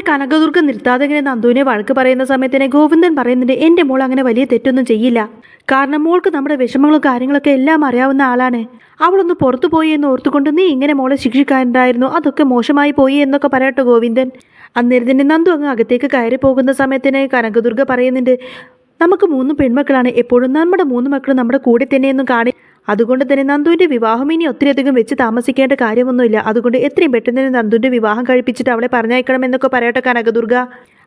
കനകദുർഗ നിർത്താതെ ഇങ്ങനെ നന്ദുവിനെ വഴക്ക് പറയുന്ന സമയത്തിന് ഗോവിന്ദൻ പറയുന്നുണ്ട് എന്റെ മോൾ അങ്ങനെ വലിയ തെറ്റൊന്നും ചെയ്യില്ല. കാരണം മോൾക്ക് നമ്മുടെ വിഷമങ്ങളും കാര്യങ്ങളൊക്കെ എല്ലാം അറിയാവുന്ന ആളാണ്. അവളൊന്ന് പുറത്തു പോയി എന്ന് ഓർത്തുകൊണ്ട് നീ ഇങ്ങനെ മോളെ ശിക്ഷിക്കാനുണ്ടായിരുന്നു. അതൊക്കെ മോശമായി പോയി എന്നൊക്കെ പറയട്ടെ ഗോവിന്ദൻ. അന്നേരത്തിന്റെ നന്ദു അങ്ങ് അകത്തേക്ക് കയറി പോകുന്ന സമയത്തിന് കനകദുർഗ പറയുന്നുണ്ട് നമുക്ക് മൂന്ന് പെൺമക്കളാണ്. എപ്പോഴും നമ്മുടെ മൂന്ന് മക്കളും നമ്മുടെ കൂടെ തന്നെയെന്നും കാണി അതുകൊണ്ട് തന്നെ നന്ദുവിന്റെ വിവാഹം ഇനി ഒത്തിരിയധികം വെച്ച് താമസിക്കേണ്ട കാര്യമൊന്നുമില്ല. അതുകൊണ്ട് എത്രയും പെട്ടെന്ന് തന്നെ നന്ദുവിന്റെ വിവാഹം കഴിപ്പിച്ചിട്ട് അവളെ പറഞ്ഞയക്കണം എന്നൊക്കെ പറയട്ടെ കനകദുർഗ.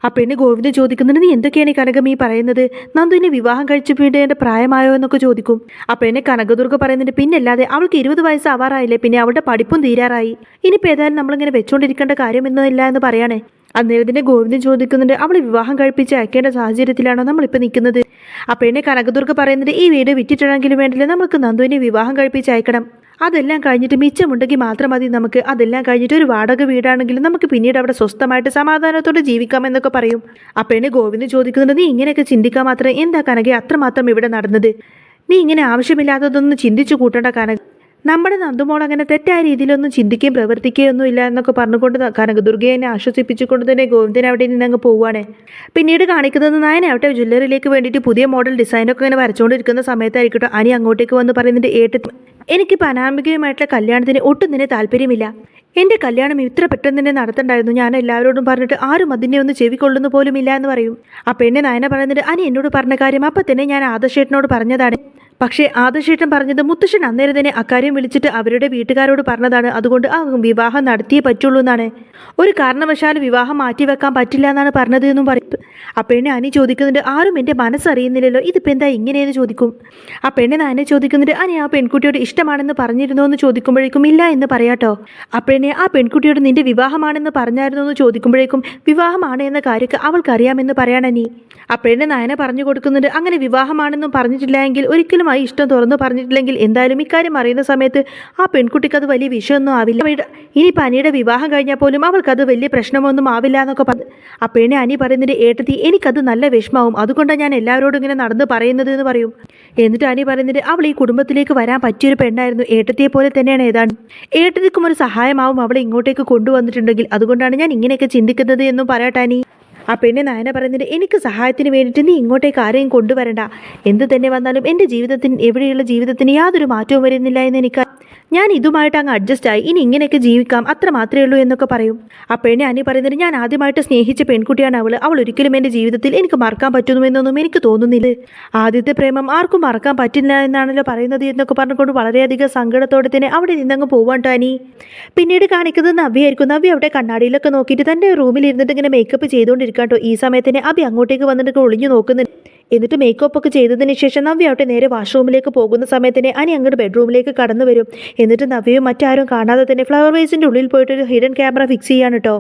ആ പെണ്ണ് ഗോവിന്ദൻ ചോദിക്കുന്നുണ്ട് നീ എന്തൊക്കെയാണ് കനകം ഈ പറയുന്നത്? നന്ദുവിനെ വിവാഹം കഴിച്ചു വീടേണ്ട പ്രായമായോ എന്നൊക്കെ ചോദിക്കും. ആ പെണ്ണെ കനകദുർഗ പറയുന്നുണ്ട് പിന്നല്ലാതെ അവൾക്ക് ഇരുപത് വയസ്സ് ആവാറായില്ലേ പിന്നെ അവളുടെ പഠിപ്പും തീരാറായി. ഇനിയിപ്പോൾ ഏതായാലും നമ്മളിങ്ങനെ വെച്ചുകൊണ്ടിരിക്കേണ്ട കാര്യമൊന്നുമില്ല എന്ന് പറയാണ്. അന്നേരത്തിന്റെ ഗോവിന്ദൻ ചോദിക്കുന്നുണ്ട് അവൾ വിവാഹം കഴിപ്പിച്ച് അയക്കേണ്ട സാഹചര്യത്തിലാണോ നമ്മളിപ്പോൾ നിൽക്കുന്നത്? അപ്പോഴേ കനകദുർഗ പറയുന്നത് ഈ വീട് വിറ്റിട്ടാണെങ്കിലും വേണ്ടില്ല നമുക്ക് നന്ദുവിനെ വിവാഹം കഴിപ്പിച്ച് അയക്കണം. അതെല്ലാം കഴിഞ്ഞിട്ട് മിച്ചമുണ്ടെങ്കിൽ മാത്രം മതി നമുക്ക്. അതെല്ലാം കഴിഞ്ഞിട്ട് ഒരു വാടക വീടാണെങ്കിലും നമുക്ക് പിന്നീട് അവിടെ സ്വസ്ഥമായിട്ട് സമാധാനത്തോടെ ജീവിക്കാം എന്നൊക്കെ പറയും. അപ്പോഴേ ഗോവിന്ദ് ചോദിക്കുന്നുണ്ട് നീ ഇങ്ങനെയൊക്കെ ചിന്തിക്കാൻ മാത്രം എന്താ കനകെ അത്രമാത്രം ഇവിടെ നടന്നത്? നീ ഇങ്ങനെ ആവശ്യമില്ലാത്തതൊന്നും ചിന്തിച്ചു കൂട്ടേണ്ട കനക. നമ്മുടെ നന്ദുമോൾ അങ്ങനെ തെറ്റായ രീതിയിലൊന്നും ചിന്തിക്കുകയും പ്രവർത്തിക്കുകയും ഒന്നും ഇല്ല എന്നൊക്കെ പറഞ്ഞുകൊണ്ട് കനകദുർഗയെ ആശ്വസിപ്പിച്ചുകൊണ്ട് തന്നെ ഗോവിന്ദൻ അവിടെ നിന്ന് അങ്ങ് പോവുകയാണ്. പിന്നീട് കാണിക്കുന്നത് നായനാവട്ടെ ജ്വല്ലറിയിലേക്ക് വേണ്ടിയിട്ട് പുതിയ മോഡൽ ഡിസൈനൊക്കെ ഇങ്ങനെ വരച്ചുകൊണ്ടിരിക്കുന്ന സമയത്തായിരിക്കട്ടോ അനി അങ്ങോട്ടേക്ക് വന്ന് പറയുന്നുണ്ട് ഏട്ട് എനിക്ക് പനാമികയുമായിട്ടുള്ള കല്യാണത്തിന് ഒട്ടും തന്നെ താല്പര്യമില്ല. എന്റെ കല്യാണം ഇത്ര പെട്ടെന്ന് തന്നെ നടത്തണ്ടായിരുന്നു. ഞാൻ എല്ലാവരോടും പറഞ്ഞിട്ട് ആരും അതിനെ ഒന്ന് ചെവിക്കൊള്ളുന്നു പോലുമില്ല എന്ന് പറയും. ആ എന്നെ നായന പറയുന്നുണ്ട് അനി എന്നോട് പറഞ്ഞ കാര്യം അപ്പം തന്നെ ഞാൻ ആദർശേട്ടനോട് പറഞ്ഞതാണ്. പക്ഷേ ആദർശേട്ടൻ പറഞ്ഞത് മുത്തശ്ശൻ അന്നേരം തന്നെ അക്കാര്യം വിളിച്ചിട്ട് അവരുടെ വീട്ടുകാരോട് പറഞ്ഞതാണ്. അതുകൊണ്ട് ആ വിവാഹം നടത്തിയേ പറ്റുള്ളൂ എന്നാണ്. ഒരു കാരണവശാലും വിവാഹം മാറ്റിവെക്കാൻ പറ്റില്ല എന്നാണ് പറഞ്ഞത് എന്നും പറയും ആ പെണ്ണെ അനി ചോദിക്കുന്നുണ്ട് ആരും എന്റെ മനസ്സറിയുന്നില്ലല്ലോ ഇതിപ്പോൾ എന്താ ഇങ്ങനെയെന്ന് ചോദിക്കും? ആ പെണ്ണെ നാനെ ചോദിക്കുന്നുണ്ട് അനി ആ പെൺകുട്ടിയോട് ഇഷ്ടമാണെന്ന് പറഞ്ഞിരുന്നോ എന്ന് ചോദിക്കുമ്പോഴേക്കും ഇല്ല എന്ന് പറയാട്ടോ. പെണ്ണെ ആ പെൺകുട്ടിയോട് നിന്റെ വിവാഹമാണെന്ന് പറഞ്ഞായിരുന്നോ എന്ന് ചോദിക്കുമ്പോഴേക്കും വിവാഹമാണ് എന്ന കാര്യക്ക് അവൾക്കറിയാമെന്ന് പറയാണനി പെണ്ണ് നയന പറഞ്ഞു കൊടുക്കുന്നുണ്ട് അങ്ങനെ വിവാഹമാണെന്നും പറഞ്ഞിട്ടില്ല എങ്കിൽ ഒരിക്കലും ആ ഇഷ്ടം തുറന്നു പറഞ്ഞിട്ടില്ലെങ്കിൽ എന്തായാലും ഇക്കാര്യം അറിയുന്ന സമയത്ത് ആ പെൺകുട്ടിക്ക് അത് വലിയ വിഷയമൊന്നും ആവില്ല. ഇനി പനിയുടെ വിവാഹം കഴിഞ്ഞാൽ പോലും അവൾക്കത് വലിയ പ്രശ്നമൊന്നും ആവില്ല എന്നൊക്കെ പറഞ്ഞു പെണ്ണെ അനി പറയുന്നതിന്റെ ഏട്ടത്തി എനിക്കത് നല്ല വിഷമാവും. അതുകൊണ്ടാണ് ഞാൻ എല്ലാവരോടും ഇങ്ങനെ നടന്ന് പറയുന്നത് എന്ന് പറയും. എന്നിട്ട് അനി പറയുന്നത് അവൾ ഈ കുടുംബത്തിലേക്ക് വരാൻ പറ്റിയൊരു പെണ്ണായിരുന്നു. ഏട്ടത്തിയെ പോലെ തന്നെയാണ് ഏതാണ് ഏട്ടത്തിക്കും ഒരു സഹായമാവും അവളെ ഇങ്ങോട്ടേക്ക് കൊണ്ടുവന്നിട്ടുണ്ടെങ്കിൽ. അതുകൊണ്ടാണ് ഞാൻ ഇങ്ങനെയൊക്കെ ചിന്തിക്കുന്നത് എന്നും പറയട്ടെ അനി. ആ പെണ്ണ് നായന പറയുന്നത് എനിക്ക് സഹായത്തിന് വേണ്ടിയിട്ട് നീ ഇങ്ങോട്ടേക്ക് ആരെയും കൊണ്ടുവരണ്ട. എന്ത് തന്നെ വന്നാലും എന്റെ ജീവിതത്തിന് എവിടെയുള്ള ജീവിതത്തിന് യാതൊരു മാറ്റവും വരുന്നില്ല എന്ന് എനിക്ക് ഞാൻ ഇതുമായിട്ട് അങ്ങ് അഡ്ജസ്റ്റ് ആയി. ഇനി ഇങ്ങനെയൊക്കെ ജീവിക്കാം. അത്ര മാത്രമേ ഉള്ളൂ എന്നൊക്കെ പറയും. ആ പെണ്ണെ അനി പറയുന്നത് ഞാൻ ആദ്യമായിട്ട് സ്നേഹിച്ച പെൺകുട്ടിയാണ് അവൾ അവൾ ഒരിക്കലും എന്റെ ജീവിതത്തിൽ എനിക്ക് മറക്കാൻ പറ്റുന്നുവെന്നൊന്നും എനിക്ക് തോന്നുന്നില്ല. ആദ്യത്തെ പ്രേമം ആർക്കും മറക്കാൻ പറ്റില്ല എന്നാണല്ലോ പറയുന്നത് എന്നൊക്കെ പറഞ്ഞുകൊണ്ട് വളരെയധികം സങ്കടത്തോടെ തന്നെ അവിടെ നിന്നങ്ങ് പോവാൻ ടാനി പിന്നീട് കാണിക്കുന്നത് നവ്യായിരിക്കും നവ്യ അവിടെ കണ്ണാടിയിലൊക്കെ നോക്കിയിട്ട് തന്റെ റൂമിൽ ഇരുന്നിട്ട് ഇങ്ങനെ മേക്കപ്പ് ചെയ്തുകൊണ്ടിരിക്കാട്ടോ ഈ സമയത്തിന് അബി അങ്ങോട്ടേക്ക് വന്നിട്ട് ഒളിഞ്ഞു നോക്കുന്നുണ്ട്. എന്നിട്ട് മേക്കപ്പ് ഒക്കെ ചെയ്തതിന് ശേഷം നവ്യ അവിടെ നേരെ വാഷ്റൂമിലേക്ക് പോകുന്ന സമയത്തിനെ അനി അങ്ങോട്ട് ബെഡ്റൂമിലേക്ക് കടന്നു വരും. എന്നിട്ട് നവ്യയും മറ്റാരും കാണാതെ തന്നെ ഫ്ലവർ വേസിന്റെ ഉള്ളിൽ പോയിട്ട് ഒരു ഹിഡൻ ക്യാമറ ഫിക്സ് ചെയ്യാണ് കേട്ടോ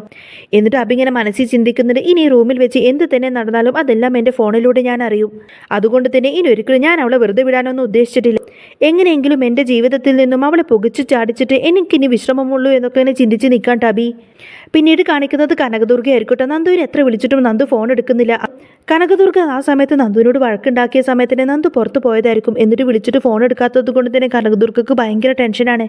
എന്നിട്ട് അബി ഇങ്ങനെ മനസ്സിൽ ചിന്തിക്കുന്നുണ്ട് ഇനി റൂമിൽ വെച്ച് എന്ത് തന്നെ നടന്നാലും അതെല്ലാം എന്റെ ഫോണിലൂടെ ഞാൻ അറിയും. അതുകൊണ്ട് തന്നെ ഇനി ഒരിക്കലും ഞാൻ അവളെ വെറുതെ വിടാനൊന്നും ഉദ്ദേശിച്ചിട്ടില്ല. എങ്ങനെയെങ്കിലും എന്റെ ജീവിതത്തിൽ നിന്നും അവളെ പുകച്ചു ചാടിച്ചിട്ട് എനിക്കിനി വിശ്രമമുള്ളൂ എന്നൊക്കെ എന്നെ ചിന്തിച്ച് നിൽക്കാൻ ടബി പിന്നീട് കാണിക്കുന്നത് കനകദുർഗയായിരിക്കട്ടെ. നന്ദുവിനെ എത്ര വിളിച്ചിട്ടും നന്ദു ഫോൺ എടുക്കുന്നില്ല. കനകദുർഗ ആ സമയത്ത് നന്ദുവിനോട് വഴക്കുണ്ടാക്കിയ സമയത്തിന് നന്ദു പുറത്തു പോയതായിരിക്കും. എന്നിട്ട് വിളിച്ചിട്ട് ഫോൺ എടുക്കാത്തത് കൊണ്ട് തന്നെ കനകദുർഗക്ക് ഭയങ്കര ടെൻഷനാണ്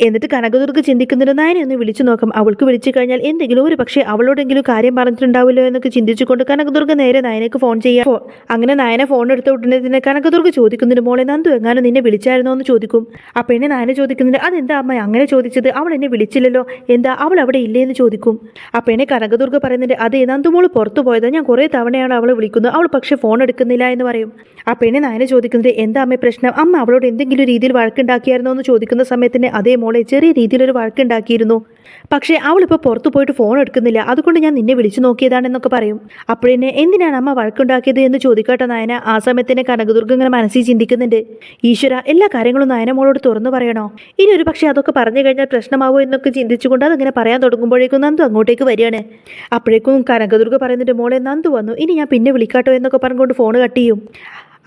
എന്നിട്ട് കനകദുർഗ ചിന്തിക്കുന്നുണ്ട് നായനെ ഒന്ന് വിളിച്ചു നോക്കാം. അവൾക്ക് വിളിച്ചു കഴിഞ്ഞാൽ എന്തെങ്കിലും ഒരു പക്ഷേ അവളോടെങ്കിലും കാര്യം പറഞ്ഞിട്ടുണ്ടാവില്ലോ എന്നൊക്കെ ചിന്തിച്ചുകൊണ്ട് കനകദുർഗ നേരെ നയനക്ക് ഫോൺ ചെയ്യാം. അങ്ങനെ നയനെ ഫോൺ എടുത്ത ഉടനെ തന്നെ കനകദുർഗ ചോദിക്കുന്നുണ്ട് മോളെ നന്ദു എങ്ങാനും നിന്നെ വിളിച്ചായിരുന്നോ എന്ന് ചോദിക്കും. അപ്പോൾ എന്നെ നായനെ ചോദിക്കുന്നുണ്ട് അതെന്താ അമ്മ അങ്ങനെ ചോദിച്ചത്? അവൾ എന്നെ വിളിച്ചില്ലല്ലോ. എന്താ അവൾ അവിടെ ഇല്ലേ എന്ന് ചോദിക്കും. അപ്പം എന്നെ കനകദുർഗ പറയുന്നുണ്ട് നന്ദു മോൾ പുറത്തു പോയതാ. ഞാൻ കുറേ തവണയാണ് അവളെ വിളിക്കുന്നത് അവൾ പക്ഷേ ഫോൺ എടുക്കുന്നില്ല എന്ന് പറയും. ആ പെണ്ണെ നായനെ ചോദിക്കുന്നത് എന്താ അമ്മ പ്രശ്നം? അമ്മ അവളോട് എന്തെങ്കിലും രീതിയിൽ വഴക്കുണ്ടാക്കിയായിരുന്നോ? എന്ന് ചോദിക്കുന്ന സമയത്തിന് അതേ മോളെ ചെറിയ രീതിയിലൊരു വഴക്കുണ്ടാക്കിയിരുന്നു. പക്ഷേ അവളിപ്പോൾ പുറത്തു പോയിട്ട് ഫോൺ എടുക്കുന്നില്ല. അതുകൊണ്ട് ഞാൻ നിന്നെ വിളിച്ചു നോക്കിയതാണെന്നൊക്കെ പറയും. അപ്പോഴെന്നെ എന്തിനാണ് അമ്മ വഴക്കുണ്ടാക്കിയത്? എന്ന് ചോദിക്കട്ടെ നായന. ആ സമയത്തിന് കനകദുർഗ ഇങ്ങനെ മനസ്സിൽ ചിന്തിക്കുന്നുണ്ട്. ഈശ്വര എല്ലാ കാര്യങ്ങളും നായന മോളോട് തുറന്നു പറയണോ? ഇനി ഒരു പക്ഷേ അതൊക്കെ പറഞ്ഞു കഴിഞ്ഞാൽ പ്രശ്നമാവോ? എന്നൊക്കെ ചിന്തിച്ചുകൊണ്ട് അതിങ്ങനെ പറയാൻ തുടങ്ങുമ്പോഴേക്കും നന്ദു അങ്ങോട്ടേക്ക് വരികയാണ്. അപ്പോഴേക്കും കനകദുർഗ പറയുന്നുണ്ട് മോളെ നന്ദു വന്നു. ഇനി ഞാൻ പിന്നെ വിളിക്കാട്ടോ എന്നൊക്കെ പറഞ്ഞുകൊണ്ട് ഫോൺ കട്ട് ചെയ്യും.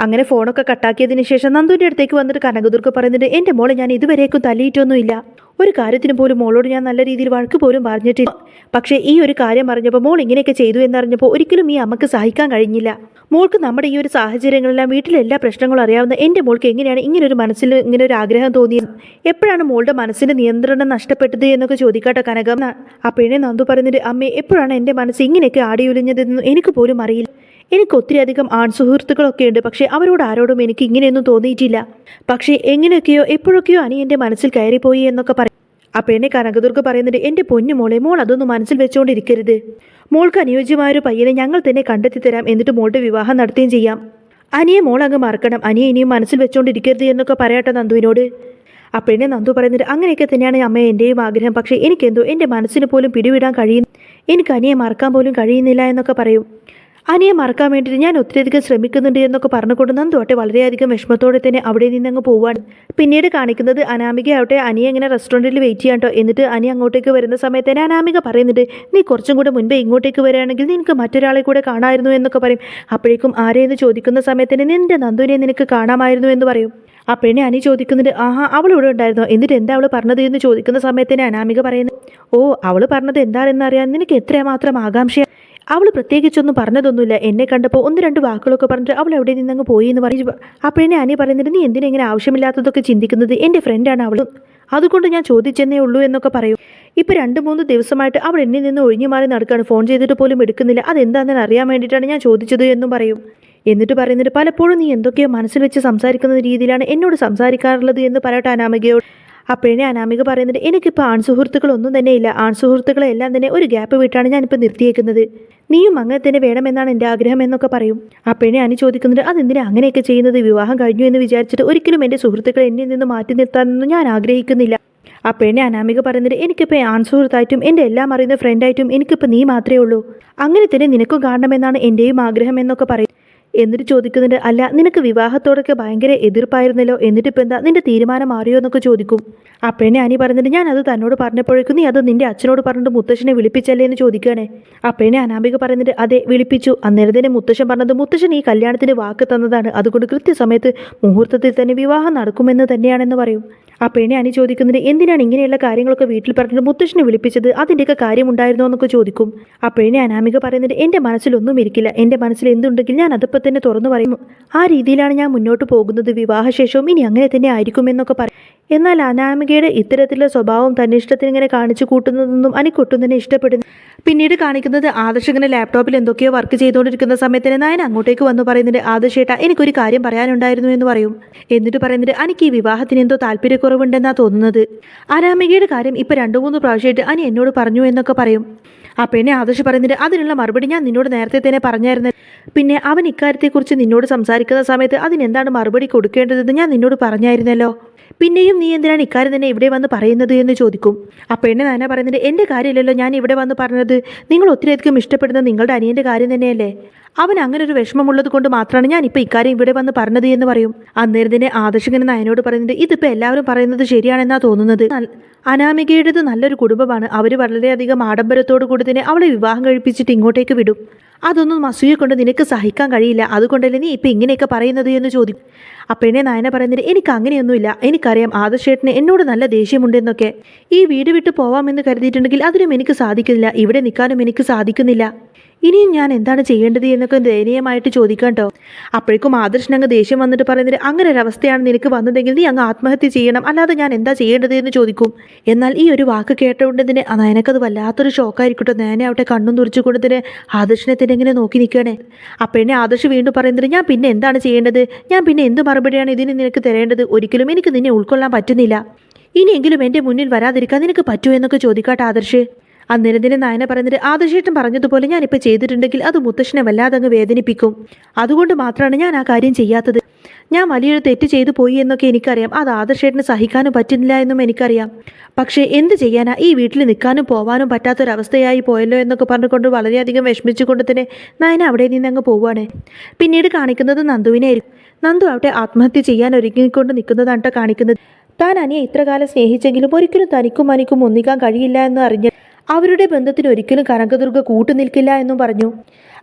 അങ്ങനെ ഫോണൊക്കെ കട്ടാക്കിയതിന് ശേഷം നന്ദുവിന്റെ അടുത്തേക്ക് വന്നിട്ട് കനകദുർഗ പറയുന്നുണ്ട് എന്റെ മോളെ ഞാൻ ഇതുവരേക്കും തല്ലിയിട്ടൊന്നുമില്ല. ഒരു കാര്യത്തിന് പോലും മോളോട് ഞാൻ നല്ല രീതിയിൽ വഴക്ക് പോലും പറഞ്ഞിട്ടില്ല. പക്ഷേ ഈ ഒരു കാര്യം അറിഞ്ഞപ്പോൾ മോൾ ഇങ്ങനെയൊക്കെ ചെയ്തു എന്നറിഞ്ഞപ്പോൾ ഒരിക്കലും ഈ അമ്മയ്ക്ക് സഹിക്കാൻ കഴിഞ്ഞില്ല. മോൾക്ക് നമ്മുടെ ഈ ഒരു സാഹചര്യങ്ങളെല്ലാം വീട്ടിലെ എല്ലാ പ്രശ്നങ്ങളും അറിയാവുന്ന എന്റെ മോൾക്ക് എങ്ങനെയാണ് ഇങ്ങനെ ഒരു മനസ്സിൽ ഇങ്ങനെ ഒരു ആഗ്രഹം തോന്നിയത്? എപ്പോഴാണ് മോളുടെ മനസ്സിന്റെ നിയന്ത്രണം നഷ്ടപ്പെട്ടത് എന്നൊക്കെ ചോദിക്കാട്ടെ കനകം. അപ്പോഴേ നന്ദു പറയുന്നുണ്ട് അമ്മേ എപ്പോഴാണ് എന്റെ മനസ്സ് ഇങ്ങനെയൊക്കെ ആടിയൊലിഞ്ഞതെന്ന് എനിക്ക് പോലും അറിയില്ല. എനിക്ക് ഒത്തിരിയധികം ആൺ സുഹൃത്തുക്കളൊക്കെ ഉണ്ട് പക്ഷേ അവരോട് ആരോടും എനിക്ക് ഇങ്ങനെയൊന്നും തോന്നിയിട്ടില്ല. പക്ഷേ എങ്ങനെയൊക്കെയോ എപ്പോഴൊക്കെയോ അനി എന്റെ മനസ്സിൽ കയറിപ്പോയി എന്നൊക്കെ പറയും ആ പെണ്ണെ കനകദുർഗ പറയുന്നുണ്ട് എന്റെ പൊന്നു മോളെ മോൾ അതൊന്നും മനസ്സിൽ വെച്ചുകൊണ്ടിരിക്കരുത് മോൾക്ക് അനുയോജ്യമായൊരു പയ്യനെ ഞങ്ങൾ തന്നെ കണ്ടെത്തി തരാം എന്നിട്ട് മോളുടെ വിവാഹം നടത്തുകയും ചെയ്യാം. അനിയെ മോൾ അങ്ങ് മറക്കണം. അനിയെ ഇനിയും മനസ്സിൽ വെച്ചുകൊണ്ടിരിക്കരുത് എന്നൊക്കെ പറയട്ടെ നന്ദുവിനോട്. ആ പെണ്ണെ നന്ദു പറയുന്നുണ്ട് അങ്ങനെയൊക്കെ തന്നെയാണ് അമ്മ എന്റെയും ആഗ്രഹം. പക്ഷേ എനിക്കെന്തോ എന്റെ മനസ്സിന് പോലും പിടിവിടാൻ കഴിയുന്നു എനിക്ക് അനിയെ മറക്കാൻ പോലും കഴിയുന്നില്ല എന്നൊക്കെ പറയും. അനിയെ മറക്കാൻ വേണ്ടിയിട്ട് ഞാൻ ഒത്തിരിയധികം ശ്രമിക്കുന്നുണ്ട് എന്നൊക്കെ പറഞ്ഞുകൊണ്ട് നന്ദോട്ടെ വളരെയധികം വിഷമത്തോടെ തന്നെ അവിടെ നിന്ന് അങ്ങ് പോവാണ്. പിന്നീട് കാണിക്കുന്നത് അനാമിക ആവട്ടെ അനിയെ ഇങ്ങനെ റെസ്റ്റോറന്റിൽ വെയിറ്റ് ചെയ്യാൻ കേട്ടോ എന്നിട്ട് അനി അങ്ങോട്ടേക്ക് വരുന്ന സമയത്ത് തന്നെ അനാമിക പറയുന്നുണ്ട് നീ കുറച്ചും കൂടെ മുൻപേ ഇങ്ങോട്ടേക്ക് വരികയാണെങ്കിൽ നിനക്ക് മറ്റൊരാളെ കൂടെ കാണാമായിരുന്നു എന്നൊക്കെ പറയും. അപ്പോഴേക്കും ആരെയെന്ന് ചോദിക്കുന്ന സമയത്ത് തന്നെ നിന്റെ നന്ദുവിനെ നിനക്ക് കാണാമായിരുന്നു എന്ന് പറയും. അപ്പോഴേ അനി ചോദിക്കുന്നുണ്ട് ആഹാ അവൾ ഇവിടെ ഉണ്ടായിരുന്നോ? എന്നിട്ട് എന്താ അവൾ പറഞ്ഞത്? എന്ന് ചോദിക്കുന്ന സമയത്ത് തന്നെ അനാമിക പറയുന്നു ഓ അവൾ പറഞ്ഞത് എന്താണെന്ന് അറിയാൻ നിനക്ക് എത്രമാത്രം ആകാംക്ഷ അവൾ പ്രത്യേകിച്ചൊന്നും പറഞ്ഞതൊന്നുമില്ല. എന്നെ കണ്ടപ്പോൾ ഒന്ന് രണ്ട് വാക്കുകളൊക്കെ പറഞ്ഞിട്ട് അവൾ എവിടെ നിന്നങ്ങ് പോയി എന്ന് പറഞ്ഞു. അപ്പോഴേ അനി പറയുന്നുണ്ട് നീ എന്തിനാ ഇങ്ങനെ ആവശ്യമില്ലാത്തതൊക്കെ ചിന്തിക്കുന്നത്? എന്റെ ഫ്രണ്ടാണ് അവൾ അതുകൊണ്ട് ഞാൻ ചോദിച്ചെന്നേ ഉള്ളൂ എന്നൊക്കെ പറയും. ഇപ്പോൾ രണ്ട് മൂന്ന് ദിവസമായിട്ട് അവൾ എന്നിൽ നിന്ന് ഒഴിഞ്ഞു മാറി നടക്കുകയാണ് ഫോൺ ചെയ്തിട്ട് പോലും എടുക്കുന്നില്ല. അതെന്താണെന്ന് അറിയാൻ വേണ്ടിയിട്ടാണ് ഞാൻ ചോദിച്ചത് എന്നും പറയും. എന്നിട്ട് പറയുന്നത് പലപ്പോഴും നീ എന്തൊക്കെയോ മനസ്സിൽ വെച്ച് സംസാരിക്കുന്ന രീതിയിലാണ് എന്നോട് സംസാരിക്കാറുള്ളത് എന്ന് പറയട്ടെ അനാമികയോട്. അപ്പോഴേ അനാമിക പറയുന്നത് എനിക്കിപ്പോൾ ആൺസുഹൃത്തുക്കളൊന്നും തന്നെ ഇല്ല. ആൺസുഹൃത്തുക്കളെ എല്ലാം തന്നെ ഒരു ഗ്യാപ്പ് വിട്ടാണ് ഞാനിപ്പോൾ നിർത്തിയേക്കുന്നത്. നീയും അങ്ങനെ തന്നെ വേണമെന്നാണ് എന്റെ ആഗ്രഹം എന്നൊക്കെ പറയും. അപ്പോഴേ അനി ചോദിക്കുന്നുണ്ട് അതെന്തിനാ അങ്ങനെയൊക്കെ ചെയ്യുന്നത്? വിവാഹം കഴിഞ്ഞു എന്ന് വിചാരിച്ചിട്ട് ഒരിക്കലും എന്റെ സുഹൃത്തുക്കളെ എന്നിൽ നിന്ന് മാറ്റി നിർത്താനൊന്നും ഞാൻ ആഗ്രഹിക്കുന്നില്ല. അപ്പോഴേ അനാമിക പറയുന്നത് എനിക്കിപ്പോൾ ആൺസുഹൃത്തായിട്ടും എന്റെ എല്ലാം അറിയുന്ന ഫ്രണ്ടായിട്ടും എനിക്കിപ്പോൾ നീ മാത്രമേ ഉള്ളൂ. അങ്ങനെ തന്നെ നിനക്കും കാണണമെന്നാണ് എന്റെയും ആഗ്രഹം എന്നൊക്കെ പറയും. എന്നിട്ട് ചോദിക്കുന്നുണ്ട് അല്ല നിനക്ക് വിവാഹത്തോടൊക്കെ ഭയങ്കര എതിർപ്പായിരുന്നല്ലോ? എന്നിട്ട് ഇപ്പം എന്താ നിന്റെ തീരുമാനം മാറിയോ എന്നൊക്കെ ചോദിക്കും. അപ്പഴനെ അനി പറഞ്ഞിട്ട് ഞാൻ അത് തന്നോട് പറഞ്ഞപ്പോഴേക്കും നീ അത് നിന്റെ അച്ഛനോട് പറഞ്ഞിട്ട് മുത്തശ്ശനെ വിളിപ്പിച്ചല്ലേ എന്ന് ചോദിക്കുകയാണേ. അപ്പഴനെ അനാമിക പറഞ്ഞിട്ട് അതെ വിളിപ്പിച്ചു. അന്നേരം തന്നെ മുത്തശ്ശൻ പറഞ്ഞത് മുത്തശ്ശൻ ഈ കല്യാണത്തിന് വാക്ക് തന്നതാണ്. അതുകൊണ്ട് കൃത്യസമയത്ത് മുഹൂർത്തത്തിൽ തന്നെ വിവാഹം നടക്കുമെന്ന് തന്നെയാണെന്ന് പറയും. അപ്പഴനെ അനി ചോദിക്കുന്നത് എന്തിനാണ് ഇങ്ങനെയുള്ള കാര്യങ്ങളൊക്കെ വീട്ടിൽ പറഞ്ഞിട്ട് മുത്തശ്ശനെ വിളിപ്പിച്ചത്? അതിന്റെയൊക്കെ കാര്യമുണ്ടായിരുന്നോ എന്നൊക്കെ ചോദിക്കും അപ്പഴനെ അനാമിക പറയുന്നത് എന്റെ മനസ്സിലൊന്നും ഇരിക്കില്ല. എന്റെ മനസ്സിൽ എന്തുണ്ടെങ്കിൽ ഞാൻ അതിപ്പോൾ തന്നെ തുറന്നു പറയും. ആ രീതിയിലാണ് ഞാൻ മുന്നോട്ട് പോകുന്നത്. വിവാഹശേഷവും ഇനി അങ്ങനെ തന്നെ ആയിരിക്കും എന്നൊക്കെ പറയും എന്നാൽ അനാമികയുടെ ഇത്തരത്തിലുള്ള സ്വഭാവം തന്നിഷ്ടത്തിന് ഇങ്ങനെ കാണിച്ചു കൂട്ടുന്നതെന്നും അനിക്കൊട്ടും തന്നെ ഇഷ്ടപ്പെടുന്നു. പിന്നീട് കാണിക്കുന്നത് ആദർശ് ഇങ്ങനെ ലാപ്ടോപ്പിൽ എന്തൊക്കെയോ വർക്ക് ചെയ്തുകൊണ്ടിരിക്കുന്ന സമയത്തിന് നായൻ അങ്ങോട്ടേക്ക് വന്നു പറയുന്നുണ്ട് ആദർശ് ഏട്ടാ എനിക്കൊരു കാര്യം പറയാനുണ്ടായിരുന്നു എന്ന് പറയും. എന്നിട്ട് പറയുന്നുണ്ട് എനിക്ക് ഈ വിവാഹത്തിന് എന്തോ താല്പര്യക്കുറവുണ്ടെന്നാണ് തോന്നുന്നത്. അനാമികയുടെ കാര്യം ഇപ്പം രണ്ടു മൂന്ന് പ്രാവശ്യമായിട്ട് അനി എന്നോട് പറഞ്ഞു എന്നൊക്കെ പറയും. പെണ്ണെ ആദർശ് പറയുന്നുണ്ട് അതിനുള്ള മറുപടി ഞാൻ നിന്നോട് നേരത്തെ തന്നെ പറഞ്ഞായിരുന്നു. പിന്നെ അവൻ ഇക്കാര്യത്തെക്കുറിച്ച് നിന്നോട് സംസാരിക്കുന്ന സമയത്ത് അതിനെന്താണ് മറുപടി കൊടുക്കേണ്ടതെന്ന് ഞാൻ നിന്നോട് പറഞ്ഞായിരുന്നല്ലോ. പിന്നെയും നീ എന്തിനാണ് ഇക്കാര്യം തന്നെ ഇവിടെ വന്ന് പറയുന്നത് എന്ന് ചോദിക്കും. ആ എന്നെ നാന പറയുന്നത് എന്റെ കാര്യമില്ലല്ലോ ഞാൻ ഇവിടെ വന്ന് പറഞ്ഞത്. നിങ്ങൾ ഒത്തിരിയധികം ഇഷ്ടപ്പെടുന്ന നിങ്ങളുടെ അനിയന്റെ കാര്യം തന്നെയല്ലേ? അവൻ അങ്ങനെ ഒരു വിഷമമുള്ളത് കൊണ്ട് മാത്രമാണ് ഞാൻ ഇപ്പോൾ ഇക്കാര്യം ഇവിടെ വന്ന് പറഞ്ഞത് എന്ന് പറയും. അന്നേരം തന്നെ ആദർശകൻ നയനോട് പറയുന്നത് ഇതിപ്പോൾ എല്ലാവരും പറയുന്നത് ശരിയാണെന്നാണ് തോന്നുന്നത്. അനാമികയുടേത് നല്ലൊരു കുടുംബമാണ്. അവർ വളരെയധികം ആഡംബരത്തോടു കൂടി തന്നെ അവളെ വിവാഹം കഴിപ്പിച്ചിട്ട് ഇങ്ങോട്ടേക്ക് വിടും. അതൊന്നും അസൂയ കൊണ്ട് നിനക്ക് സഹിക്കാൻ കഴിയില്ല. അതുകൊണ്ടല്ലേ നീ ഇപ്പം ഇങ്ങനെയൊക്കെ പറയുന്നത് എന്ന് ചോദിക്കും. അപ്പോഴേ നയന പറയുന്നത് എനിക്ക് അങ്ങനെയൊന്നുമില്ല. എനിക്കറിയാം ആദർശേട്ടന് എന്നോട് നല്ല ദേഷ്യമുണ്ടെന്നൊക്കെ. ഈ വീട് വിട്ട് പോവാമെന്ന് കരുതിയിട്ടുണ്ടെങ്കിൽ അതിനും എനിക്ക് സാധിക്കുന്നില്ല. ഇവിടെ നിൽക്കാനും എനിക്ക് സാധിക്കുന്നില്ല. ഇനിയും ഞാൻ എന്താണ് ചെയ്യേണ്ടത് എന്നൊക്കെ ദയനീയമായിട്ട് ചോദിക്കാം കേട്ടോ. അപ്പോഴേക്കും ആദർശൻ അങ്ങ് ദേഷ്യം വന്നിട്ട് പറയുന്നത് അങ്ങനെ ഒരു അവസ്ഥയാണ് നിനക്ക് വന്നതെങ്കിൽ നീ അങ്ങ് ആത്മഹത്യ ചെയ്യണം. അല്ലാതെ ഞാൻ എന്താ ചെയ്യേണ്ടത് എന്ന് ചോദിക്കും. എന്നാൽ ഈ ഒരു വാക്ക് കേട്ടതുകൊണ്ട് തന്നെ ആ നയനക്കത് വല്ലാത്തൊരു ഷോക്കായിരിക്കട്ടെ. നേനെ അവിടെ കണ്ണും തുറച്ചുകൊണ്ട് തന്നെ ആദർശനെ തന്നെ ഇങ്ങനെ നോക്കി നിൽക്കണേ അപ്പോഴേ ആദർശ് വീണ്ടും പറയുന്നത് ഞാൻ പിന്നെ എന്താണ് ചെയ്യേണ്ടത്? ഞാൻ പിന്നെ എന്ത് മറുപടിയാണ് ഇതിന് നിനക്ക് തരേണ്ടത്? ഒരിക്കലും എനിക്ക് നിന്നെ ഉൾക്കൊള്ളാൻ പറ്റുന്നില്ല. ഇനിയെങ്കിലും എന്റെ മുന്നിൽ വരാതിരിക്കാൻ നിനക്ക് പറ്റുമോ എന്നൊക്കെ ചോദിക്കാട്ടെ ആദർശ്. അന്നേരം നായന പറഞ്ഞിട്ട് ആദർശേട്ടൻ പറഞ്ഞതുപോലെ ഞാനിപ്പോൾ ചെയ്തിട്ടുണ്ടെങ്കിൽ അത് മുത്തശ്ശനെ വല്ലാതെ അങ്ങ് വേദനിപ്പിക്കും. അതുകൊണ്ട് മാത്രമാണ് ഞാൻ ആ കാര്യം ചെയ്യാത്തത്. ഞാൻ വലിയൊരു തെറ്റ് ചെയ്തു പോയി എന്നൊക്കെ എനിക്കറിയാം. അത് ആദർശേട്ടന് സഹിക്കാനും പറ്റുന്നില്ല എന്നും എനിക്കറിയാം. പക്ഷേ എന്ത് ചെയ്യാനാ? ഈ വീട്ടിൽ നിൽക്കാനും പോവാനും പറ്റാത്തൊരവസ്ഥയായി പോയല്ലോ എന്നൊക്കെ പറഞ്ഞുകൊണ്ട് വളരെയധികം വിഷമിച്ചുകൊണ്ട് തന്നെ നയന അവിടെ നിന്ന് അങ്ങ് പോവുകയാണ്. പിന്നീട് കാണിക്കുന്നത് നന്ദുവിനായിരിക്കും നന്ദു അവിടെ ആത്മഹത്യ ചെയ്യാൻ ഒരുങ്ങിക്കൊണ്ട് നിൽക്കുന്നതാണ് കാണിക്കുന്നത്. താൻ അനിയെ ഇത്രകാലം സ്നേഹിച്ചെങ്കിലും ഒരിക്കലും തനിക്കും അനിക്കും ഒന്നിക്കാൻ കഴിയില്ല എന്ന് അറിഞ്ഞ് അവരുടെ ബന്ധത്തിന് ഒരിക്കലും കനകദുർഗ കൂട്ടുനിൽക്കില്ല എന്നും പറഞ്ഞു.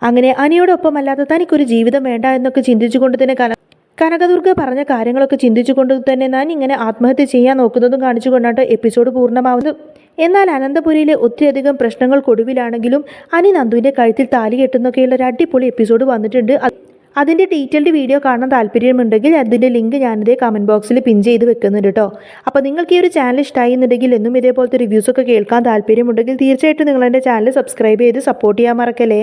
അങ്ങനെ അനിയോടൊപ്പമല്ലാതെ തനിക്കൊരു ജീവിതം വേണ്ട എന്നൊക്കെ ചിന്തിച്ചുകൊണ്ട് തന്നെ കന കനകദുർഗ പറഞ്ഞ കാര്യങ്ങളൊക്കെ ചിന്തിച്ചുകൊണ്ട് തന്നെ ഞാൻ ഇങ്ങനെ ആത്മഹത്യ ചെയ്യാൻ നോക്കുന്നതും കാണിച്ചുകൊണ്ടാണ് എപ്പിസോഡ് പൂർണമാവുന്നത്. എന്നാൽ അനന്തപുരിയിലെ ഒത്തിരിയധികം പ്രശ്നങ്ങൾക്കൊടുവിലാണെങ്കിലും അനി നന്ദുവിന്റെ കഴുത്തിൽ താലി കെട്ടുന്നൊക്കെയുള്ള ഒരു അടിപൊളി എപ്പിസോഡ് വന്നിട്ടുണ്ട്. അതിന്റെ ഡീറ്റെയിൽഡ് വീഡിയോ കാണാൻ താല്പര്യമുണ്ടെങ്കിൽ അതിന്റെ ലിങ്ക് ഞാനിതേ കമന്റ് ബോക്സിൽ പിൻ ചെയ്ത് വെക്കുന്നുണ്ട് കേട്ടോ അപ്പോൾ നിങ്ങൾക്ക് ഈ ഒരു ചാനൽ ഇഷ്ടമായി എന്നുണ്ടെങ്കിൽ എന്നും ഇതേപോലത്തെ റിവ്യൂസൊക്കെ കേൾക്കാൻ താല്പര്യമുണ്ടെങ്കിൽ തീർച്ചയായിട്ടും നിങ്ങൾ എന്റെ ചാനൽ സബ്സ്ക്രൈബ് ചെയ്ത് സപ്പോർട്ട് ചെയ്യാൻ മറക്കല്ലേ?